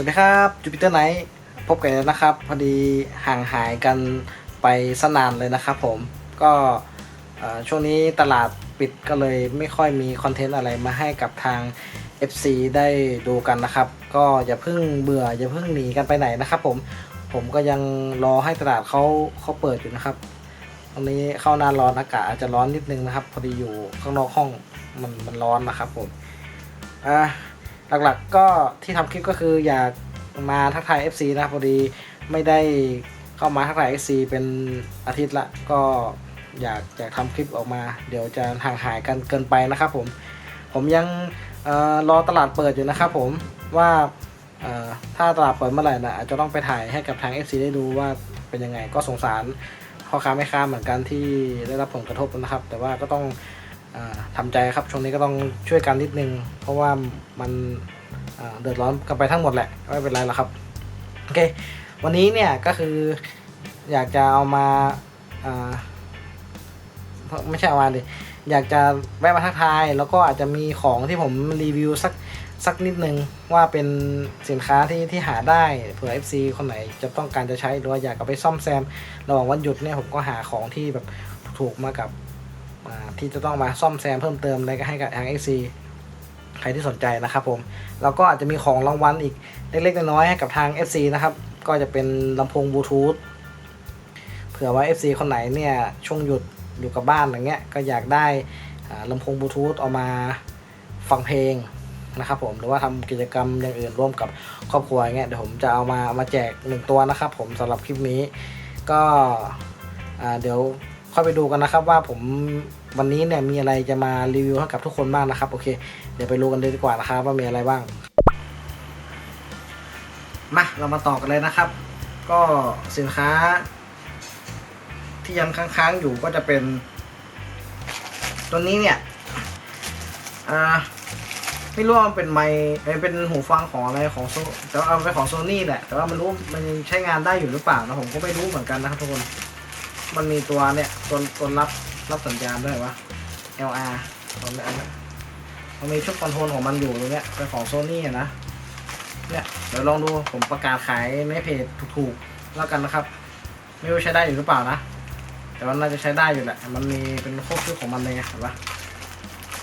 วัสดีครับจูปิเตอร์ไนท์พบกันแล้วนะครับ พอดีห่างหายกันไปสนานเลยนะครับผมก็ช่วงนี้ตลาดปิดก็เลยไม่ค่อยมีคอนเทนต์อะไรมาให้กับทาง FC ได้ดูกันนะครับ ก็อย่าเพิ่งเบื่ออย่าเพิ่งหนีกันไปไหนนะครับผมผมก็ยังรอให้ตลาดเขาเขาเปิดอยู่นะครับตรงนี้เข้าหน้าร้อนอากาศอาจจะร้อนนิดนึงนะครับ พอดีอยู่ข้างนอกห้องมันมันร้อนนะครับผมอ่า หลักๆก็ที่ทำคลิปก็คืออยากมาทักทาย FC นะพอดีไม่ได้เข้ามาทักทาย FC เป็นอาทิตย์ละ ก็อยากอยากทำคลิปออกมา เดี๋ยวจะห่างหายกันเกินไปนะครับผม ผมยังออรอตลาดเปิดอยู่นะครับผมว่าถ้าตลาดเปิดเมื่อไหร่นะอาจจะต้องไปถ่ายให้กับทาง FC ได้ดูว่าเป็นยังไงก็สงสารพ่อค้าแม่ค้าเหมือนกันที่ได้รับผลกระทบนะครับ แต่ว่าก็ต้อง อ่าทำใจครับช่วงนี้ก็ต้องช่วยกันนิดนึง เพราะว่ามันเดือดร้อนกันไปทั้งหมดแหละไม่เป็นไรหรอกครับโอเควันนี้เนี่ยก็คืออยากจะเอามาไม่ใช่เอามาดิอยากจะแวะมาทักทาย แล้วก็อาจจะมีของที่ผมรีวิวสักสักนิดนึงว่าเป็นสินค้าที่ที่หาได้เผื่อ FC คนไหนจะต้องการจะใช้หรือว่าอยากเอาไปซ่อมแซม ระหว่างวันหยุดเนี่ยผมก็หาของที่แบบถูกมากับ ที่จะต้องมาซ่อมแซมเพิ่มเติมอะไรก็ให้กับทาง XC ใครที่สนใจนะครับผม แล้วก็อาจจะมีของรางวัลอีกเล็กๆน้อยๆให้กับทาง FC นะครับ ก็จะเป็นลำโพงบลูทูธเผื่อว่า FC คนไหนเนี่ยช่วงหยุดอยู่กับบ้านอย่างเงี้ยก็อยากได้ลำโพงบลูทูธเอามาฟังเพลงนะครับผมหรือว่าทำกิจกรรมอย่างอื่นร่วมกับครอบครัวอย่างเงี้ยเดี๋ยวผมจะเอามามาแจกหนึ่งตัวนะครับผมสำหรับคลิปนี้ก็เดี๋ยวค่อยไปดูกันนะครับว่าผม วันนี้เนี่ยมีอะไรจะมารีวิวให้กับทุกคนบ้างนะครับโอเค เดี๋ยวไปดูกันเลยดีกว่านะครับว่ามีอะไรบ้างมาเรามาต่อกันเลยนะครับ ก็สินค้า ที่ยังค้างๆอยู่ก็จะเป็น ตัวนี้เนี่ยอ่าไม่รู้ว่ามันเป็นไมค์เป็นหูฟังของอะไรของโซแต่ว่าเอาไปของโซนี่แหละ แต่ว่ามันรู้มันใช้งานได้อยู่หรือเปล่านะผมก็ไม่รู้เหมือนกันนะครับทุกคน มันมีตัวเนี่ยตัวตัวรับ รับสัญญาณด้วยวะ LR ตอนนี้นเนี้ยมันมีชุดคอนโทรลของมันอยู่ตรงเนี้ยเป็นของโซนี่นะ เนี่ย เดี๋ยวลองดูผมประกาศขายในเพจถูกๆ แล้วกันนะครับ ไม่รู้ใช้ได้อยู่หรือเปล่านะ แต่ว่าน่าจะใช้ได้อยู่แหละ มันมีเป็นโคตรชุดของมันเลยเห็นปะ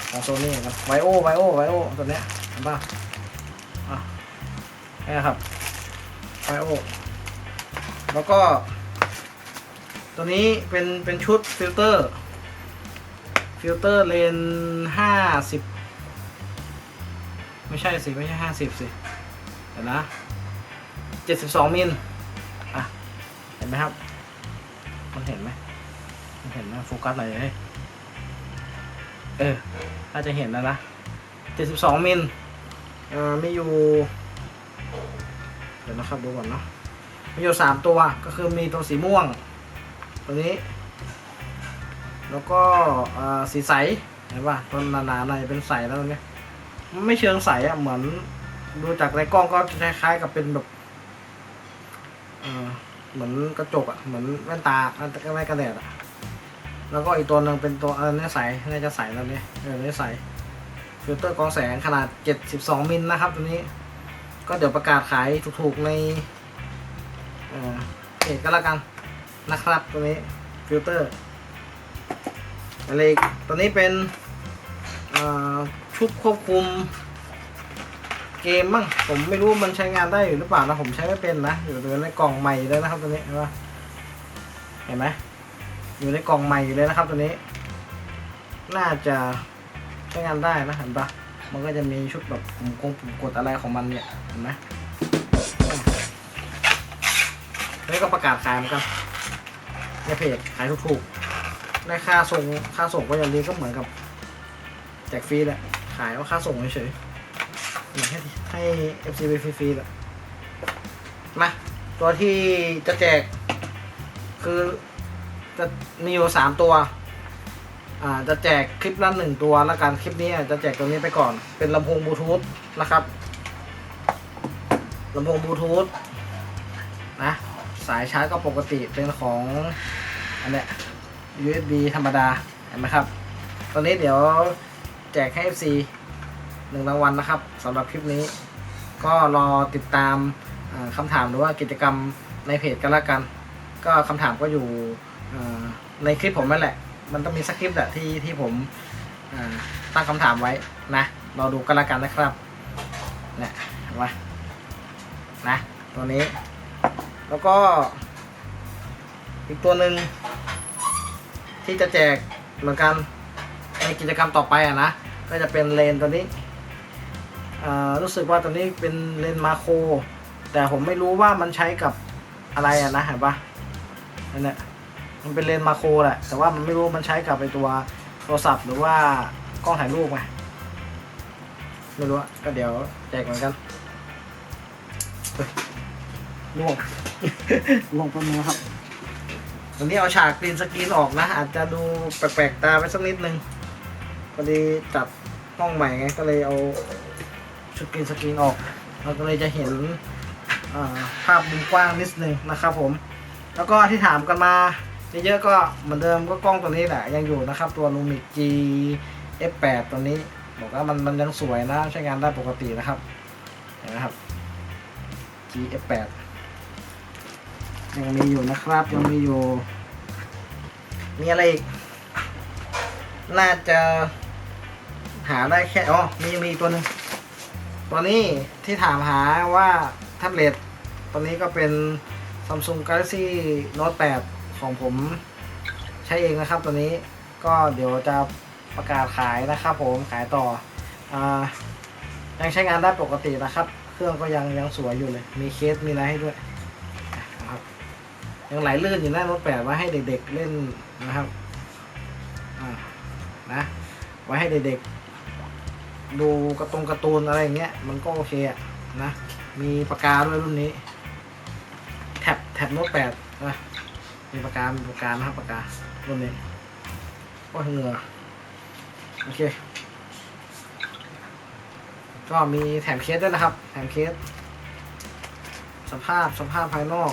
ของโซนี่นะไวโอไวโอไวโอตัวเนี้ยเห็นปะอะนี่ครับไวโอแล้วก็ ตัวนี้เป็นเป็นชุดฟิลเตอร์ ฟิลเตอร์เลนห้าสิบไม่ใช่สิ ไม่ใช่ห้าสิบสิเดี๋ยวนะเจ็ดสิบสองมิลอะ เห็นไหมครับ มันเห็นไหมมันเห็นไหมโฟกัสหน่อยเลยเออน่าจะเห็นแล้วนะเจ็ดสิบสองมิลเอ่อมีอยู่ เดี๋ยวนะครับดูก่อนเนาะมีอยู่สามตัวก็คือมีตัวสีม่วง ตัวนี้ แล้วก็สีใสเห็นป่ะต้นหนาๆหน่อยเป็นใสแล้วเนี่ยมันไม่เชิงใสอะเหมือน ดูจากในกล้องก็คล้ายๆกับเป็นแบบเหมือนกระจกอะเหมือนแว่นตาอันตไม่กระแดดอะแล้วก็อีกตัวหนึ่งเป็นตัวเนี่ยใสน่าจะใสแล้วเนี่ยเนี่ยใสฟิลเตอร์กองแสงขนาด 72 มิลนะครับตัวนี้ ก็เดี๋ยวประกาศขายถูกๆในเออเพจก็แล้วกันนะครับตัวนี้ฟิลเตอร์ อะไรตัวนี้เป็นชุดควบคุมเกมบ้างผมไม่รู้มันใช้งานได้อยู่หรือเปล่านะผมใช้ไม่เป็นนะอยู่ในกล่องใหม่เลยนะครับตัวนี้เห็นปะเห็นไหมอยู่ในกล่องใหม่อยู่เลยนะครับตัวนี้ น่าจะใช้งานได้นะเห็นปะมันก็จะมีชุดแบบปุ่มกงปุ่มกดอะไรของมันเนี่ยเห็นไหมนี่ก็ประกาศขายเหมือนกันในเพจขายถูกๆ ได้ค่าส่งค่าส่งก็อย่างดีก็เหมือนกับแจกฟรีแหละ ขายว่าค่าส่งเฉยๆเหมือนให้ให้ FC ไปฟรีๆแหละมาตัวที่จะแจก คือจะมีอยู่สามตัว อ่าจะแจกคลิปละหนึ่งตัวแล้วกันคลิปนี้จะแจกตัวนี้ไปก่อน เป็นลำโพงบลูทูธนะครับลำโพงบลูทูธนะ สายชาร์จก็ปกติเป็นของอันเนี้ย USB ธรรมดาเห็นไหมครับ ตอนนี้เดี๋ยวแจกให้ FC หนึ่งรางวัลนะครับสำหรับคลิปนี้ ก็รอติดตามคำถามหรือว่ากิจกรรมในเพจกันละกัน ก็คำถามก็อยู่ในคลิปผมนั่นแหละ มันต้องมีสักคริปต์อะที่ที่ผมตั้งคำถามไว้นะรอดูกันละกันนะครับเนี่ยเห็นไหมนะตัวนี้ แล้วก็อีกตัวหนึ่ง ที่จะแจกเหมือนกันในกิจกรรมต่อไปอะนะ ก็จะเป็นเลนตัวนี้อ่ารู้สึกว่าตัวนี้เป็นเลนมาโคร แต่ผมไม่รู้ว่ามันใช้กับอะไรอะนะเห็นปะนั่นแหละมันเป็นเลนมาโครแหละแต่ว่ามันไม่รู้มันใช้กับไอตัวโทรศัพท์หรือว่ากล้องถ่ายรูปไงไม่รู้อะก็เดี๋ยวแจกเหมือนกันล่วงล่วงต้นนี้ครับ ตอนนี้เอาฉากกรีนสกรีนออกนะ อาจจะดูแปลกๆตาไปสักนิดนึงพอดีจัดห้องใหม่ไงก็เลยเอาชุดกรีนสกรีนออก เราก็เลยจะเห็นภาพมุมกว้างนิดนึงนะครับผม แล้วก็ที่ถามกันมาเยอะๆก็เหมือนเดิมก็กล้องตัวนี้แหละยังอยู่นะครับ ตัว Lumix G F8 ตัวนี้ บอกว่ามันมันยังสวยนะใช้งานได้ปกตินะครับเห็นไหมครับ G F8 ยังมีอยู่นะครับ ยังมีอยู่ มีอะไรอีก น่าจะหาได้แค่อ๋อมีมีตัวนึงตัวนี้ที่ถามหาว่าแท็บเล็ตตัวนี้ก็เป็น Samsung Galaxy Note 8 ของผมใช้เองนะครับตัวนี้ก็เดี๋ยวจะประกาศขายนะครับผมขายต่ออายังใช้งานได้ปกตินะครับ เครื่องก็ยังยังสวยอยู่เลย มีเคสมีอะไรให้ด้วย ยังไหลลื่นอยู่นะโน้ตแปดไว้ให้เด็กๆเล่นนะครับอ่านะ ไว้ให้เด็กๆดูกระตรงการ์ตูนอะไรอย่างเงี้ย มันก็โอเคอะนะ มีปากกาด้วยรุ่นนี้ แท็บแท็บโน้ตแปดนะมีปากกา มีปากกานะครับปากการุ่นนี้ก็เหงื่อโอเค ก็มีแถมเคสด้วยนะครับ แถมเคส สภาพสภาพภายนอก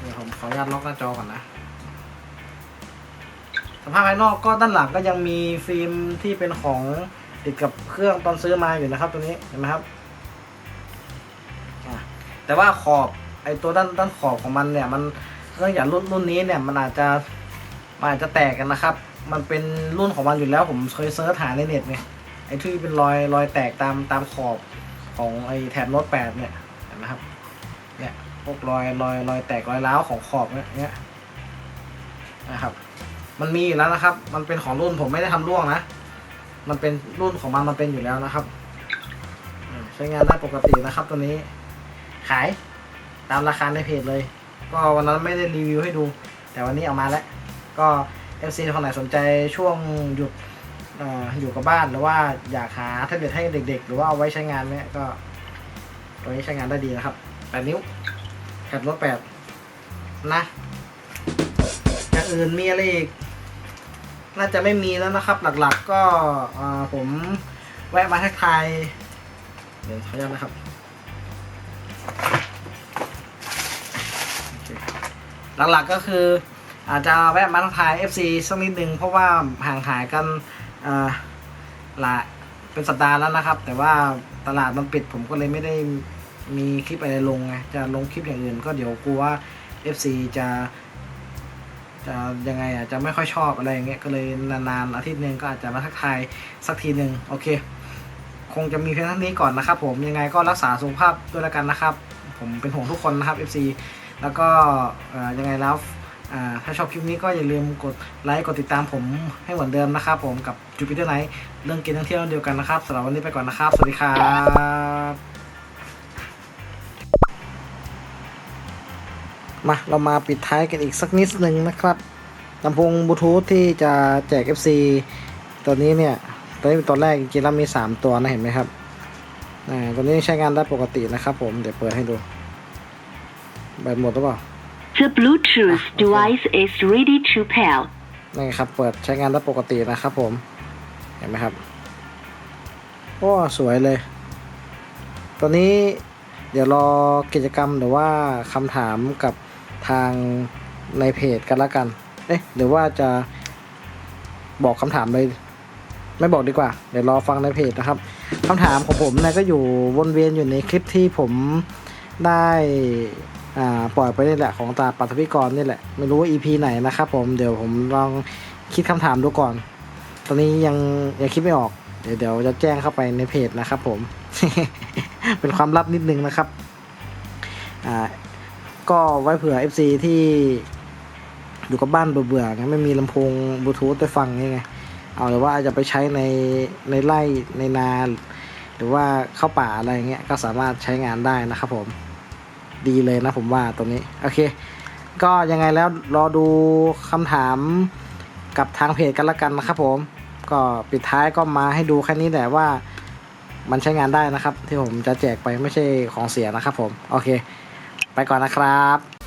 เดี๋ยวผมขออนุญาตล็อกหน้าจอก่อนนะ สภาพภายนอกก็ด้านหลังก็ยังมีฟิล์มที่เป็นของติดกับเครื่องตอนซื้อมาอยู่นะครับ ตัวนี้เห็นไหมครับ แต่ว่าขอบไอตัวด้านด้านขอบของมันเนี่ย มันเนื่องจากรุ่นรุ่นนี้เนี่ยมันอาจจะมันอาจจะแตกกันนะครับ มันเป็นรุ่นของมันอยู่แล้ว ผมเคยเซิร์ชหาในเน็ตไงไอ้ที่เป็นรอยรอยแตกตามตามขอบของไอ้แถบโน้ตแปดเนี่ยเห็นไหมครับ เนี่ย วกรอยรอยรอยแตกรอยร้าวของขอบเนี่ยนะครับ มันมีอยู่แล้วนะครับ มันเป็นของรุ่นผมไม่ได้ทำร่วงนะ มันเป็นรุ่นของมันมันเป็นอยู่แล้วนะครับใช้งานได้ปกตินะครับ ตัวนี้ ขายตามราคาในเพจเลย ก็วันนั้นไม่ได้รีวิวให้ดู แต่วันนี้เอามาแล้ว ก็ FC คนไหนสนใจช่วงหยุดอออยู่กับบ้านหรือว่าอยากหาแท็บเล็ตให้เด็ก ๆ หรือว่าเอาไว้ใช้งานเนี่ยก็ตัวนี้ใช้งานได้ดีนะครับ 8 นิ้ว แคปรถ8นะอย่างอื่นมีอะไรอีก น่าจะไม่มีแล้วนะครับ หลักๆก็ผมแวะมาทักทายเดี๋ยวขออนุญาตนะครับ หลักๆก็คืออาจจะแวะมาทักทาย FC สักนิดนึง เพราะว่าห่างหายกันหลายเป็นสัปดาห์แล้วนะครับ แต่ว่าตลาดมันปิดผมก็เลยไม่ได้ มีคลิปอะไรลงไงจะลงคลิปอย่างอื่น ก็เดี๋ยวกลัวว่า FC จะจะยังไงอะจะไม่ค่อยชอบอะไรอย่างเงี้ยก็เลยนานๆอาทิตย์หนึ่งก็อาจจะมาทักทายสักทีหนึ่งโอเค คงจะมีเพียงเท่านี้ก่อนนะครับผมยังไงก็รักษาสุขภาพด้วยแล้วกันนะครับ ผมเป็นห่วงทุกคนนะครับ FC แล้วก็ยังไงแล้วถ้าชอบคลิปนี้ก็อย่าลืมกดไลค์กดติดตามผมให้เหมือนเดิมนะครับผมกับจูปิเตอร์ไนท์เรื่องกินเรื่องเที่ยวเดียวกันนะครับสำหรับวันนี้ไปก่อนนะครับ สวัสดีครับ มาเรามาปิดท้ายกันอีกสักนิดนึงนะครับลำโพงบลูทูธที่จะแจก FC ตัวนี้เนี่ยตัวนี้เป็นตัวแรกจริงๆแล้วมี 3 ตัวนะเห็นไหมครับอ่าตัวนี้ใช้งานได้ปกตินะครับผมเดี๋ยวเปิดให้ดูแบตหมดหรือเปล่า The Bluetooth Ah, okay. device is ready to pair. นี่ครับเปิดใช้งานได้ปกตินะครับผม เห็นไหมครับโอ้สวยเลย ตัวนี้เดี๋ยวรอกิจกรรมหรือว่าคำถามกับ ทางในเพจกันละกัน เอ๊ะหรือว่าจะบอกคำถามเลย ไม่บอกดีกว่า เดี๋ยวรอฟังในเพจนะครับคำถามของผมเนะก็อยู่วนเวียนอยู่ในคลิปที่ผมได้อ่าปล่อยไปนี่แหละของตาปัทวิกรนี่แหละ ไม่รู้ว่า EP ไหนนะครับผมเดี๋ยวผมลองคิดคำถามดูก่อน ตอนนี้ยังยังคิดไม่ออก เดี๋ยวเดี๋ยวจะแจ้งเข้าไปในเพจนะครับผม เป็นความลับนิดนึงนะครับอ่า ก็ไว้เผื่อ FC ที่อยู่กับบ้านเบื่อๆไงไม่มีลำโพงบลูทูธได้ฟังนี่ไงเอาหรือว่าจะไปใช้ในในไร่ในนาหรือว่าเข้าป่าอะไรเงี้ยก็สามารถใช้งานได้นะครับผมดีเลยนะผมว่าตรงนี้โอเค ก็ยังไงแล้วรอดูคำถามกับทางเพจกันละกันนะครับผม ก็ปิดท้ายก็มาให้ดูแค่นี้แหละว่ามันใช้งานได้นะครับ ที่ผมจะแจกไปไม่ใช่ของเสียนะครับผม โอเค ไปก่อนนะครับ